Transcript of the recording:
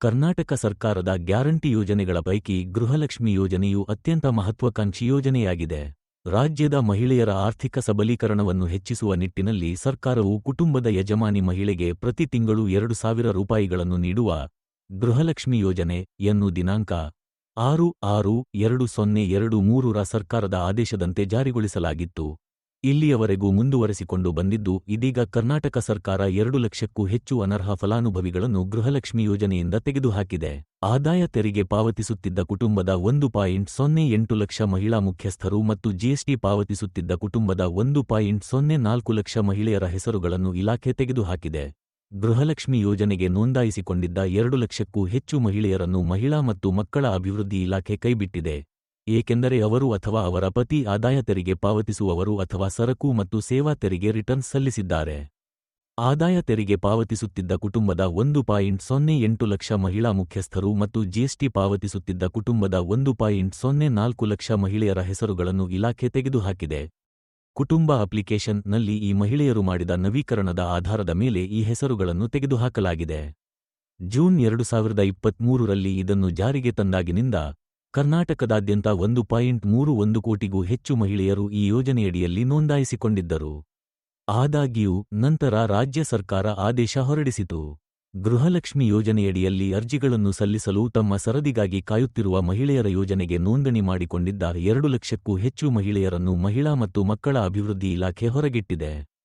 ಕರ್ನಾಟಕ ಸರ್ಕಾರದ ಗ್ಯಾರಂಟಿ ಯೋಜನೆಗಳ ಪೈಕಿ ಗೃಹಲಕ್ಷ್ಮಿ ಯೋಜನೆಯು ಅತ್ಯಂತ ಮಹತ್ವಾಕಾಂಕ್ಷಿ ಯೋಜನೆಯಾಗಿದೆ. ರಾಜ್ಯದ ಮಹಿಳೆಯರ ಆರ್ಥಿಕ ಸಬಲೀಕರಣವನ್ನು ಹೆಚ್ಚಿಸುವ ನಿಟ್ಟಿನಲ್ಲಿ ಸರ್ಕಾರವು ಕುಟುಂಬದ ಯಜಮಾನಿ ಮಹಿಳೆಗೆ ಪ್ರತಿ ತಿಂಗಳು ಎರಡು ಸಾವಿರ ರೂಪಾಯಿಗಳನ್ನು ನೀಡುವ ಗೃಹಲಕ್ಷ್ಮಿ ಯೋಜನೆ ಯನ್ನು ದಿನಾಂಕ ಆರು ಆರು ಎರಡು ಸೊನ್ನೆ ಎರಡು ಮೂರರ ಸರ್ಕಾರದ ಆದೇಶದಂತೆ ಜಾರಿಗೊಳಿಸಲಾಗಿತ್ತು. ಇಲ್ಲಿಯವರೆಗೂ ಮುಂದುವರೆಸಿಕೊಂಡು ಬಂದಿದ್ದು, ಇದೀಗ ಕರ್ನಾಟಕ ಸರ್ಕಾರ ಎರಡು ಲಕ್ಷಕ್ಕೂ ಹೆಚ್ಚು ಅನರ್ಹ ಫಲಾನುಭವಿಗಳನ್ನು ಗೃಹಲಕ್ಷ್ಮಿ ಯೋಜನೆಯಿಂದ ತೆಗೆದುಹಾಕಿದೆ. ಆದಾಯ ತೆರಿಗೆ ಪಾವತಿಸುತ್ತಿದ್ದ ಕುಟುಂಬದ ಒಂದು ಪಾಯಿಂಟ್ ಸೊನ್ನೆ ಎಂಟು ಲಕ್ಷ ಮಹಿಳಾ ಮುಖ್ಯಸ್ಥರು ಮತ್ತು ಜಿಎಸ್ಟಿ ಪಾವತಿಸುತ್ತಿದ್ದ ಕುಟುಂಬದ ಒಂದು ಪಾಯಿಂಟ್ ಸೊನ್ನೆ ನಾಲ್ಕು ಲಕ್ಷ ಮಹಿಳೆಯರ ಹೆಸರುಗಳನ್ನು ಇಲಾಖೆ ತೆಗೆದುಹಾಕಿದೆ. ಗೃಹಲಕ್ಷ್ಮಿ ಯೋಜನೆಗೆ ನೋಂದಾಯಿಸಿಕೊಂಡಿದ್ದ ಎರಡು ಲಕ್ಷಕ್ಕೂ ಹೆಚ್ಚು ಮಹಿಳೆಯರನ್ನು ಮಹಿಳಾ ಮತ್ತು ಮಕ್ಕಳ ಅಭಿವೃದ್ಧಿ ಇಲಾಖೆ ಕೈಬಿಟ್ಟಿದೆ. ಏಕೆಂದರೆ ಅವರು ಅಥವಾ ಅವರ ಪತಿ ಆದಾಯ ತೆರಿಗೆ ಪಾವತಿಸುವವರು ಅಥವಾ ಸರಕು ಮತ್ತು ಸೇವಾ ತೆರಿಗೆ ರಿಟರ್ನ್ಸ್ ಸಲ್ಲಿಸಿದ್ದಾರೆ. ಆದಾಯ ತೆರಿಗೆ ಪಾವತಿಸುತ್ತಿದ್ದ ಕುಟುಂಬದ ಒಂದು ಪಾಯಿಂಟ್ ಸೊನ್ನೆ ಎಂಟು ಲಕ್ಷ ಮಹಿಳಾ ಮುಖ್ಯಸ್ಥರು ಮತ್ತು ಜಿಎಸ್ಟಿ ಪಾವತಿಸುತ್ತಿದ್ದ ಕುಟುಂಬದ ಒಂದು ಪಾಯಿಂಟ್ ಸೊನ್ನೆ ನಾಲ್ಕು ಲಕ್ಷ ಮಹಿಳೆಯರ ಹೆಸರುಗಳನ್ನು ಇಲಾಖೆ ತೆಗೆದುಹಾಕಿದೆ. ಕುಟುಂಬ ಅಪ್ಲಿಕೇಶನ್ನಲ್ಲಿ ಈ ಮಹಿಳೆಯರು ಮಾಡಿದ ನವೀಕರಣದ ಆಧಾರದ ಮೇಲೆ ಈ ಹೆಸರುಗಳನ್ನು ತೆಗೆದುಹಾಕಲಾಗಿದೆ. ಜೂನ್ ಎರಡು ಸಾವಿರದ ಇಪ್ಪತ್ಮೂರರಲ್ಲಿ ಇದನ್ನು ಜಾರಿಗೆ ತಂದಾಗಿನಿಂದ ಕರ್ನಾಟಕದಾದ್ಯಂತ ಒಂದು ಪಾಯಿಂಟ್ ಮೂರು ಒಂದು ಕೋಟಿಗೂ ಹೆಚ್ಚು ಮಹಿಳೆಯರು ಈ ಯೋಜನೆಯಡಿಯಲ್ಲಿ ನೋಂದಾಯಿಸಿಕೊಂಡಿದ್ದರು. ಆದಾಗ್ಯೂ, ನಂತರ ರಾಜ್ಯ ಸರ್ಕಾರ ಆದೇಶ ಹೊರಡಿಸಿತು. ಗೃಹಲಕ್ಷ್ಮಿ ಯೋಜನೆಯಡಿಯಲ್ಲಿ ಅರ್ಜಿಗಳನ್ನು ಸಲ್ಲಿಸಲು ತಮ್ಮ ಸರದಿಗಾಗಿ ಕಾಯುತ್ತಿರುವ ಮಹಿಳೆಯರ ಯೋಜನೆಗೆ ನೋಂದಣಿ ಮಾಡಿಕೊಂಡಿದ್ದ ಎರಡು ಲಕ್ಷಕ್ಕೂ ಹೆಚ್ಚು ಮಹಿಳೆಯರನ್ನು ಮಹಿಳಾ ಮತ್ತು ಮಕ್ಕಳ ಅಭಿವೃದ್ಧಿ ಇಲಾಖೆ ಹೊರಗಿಟ್ಟಿದೆ.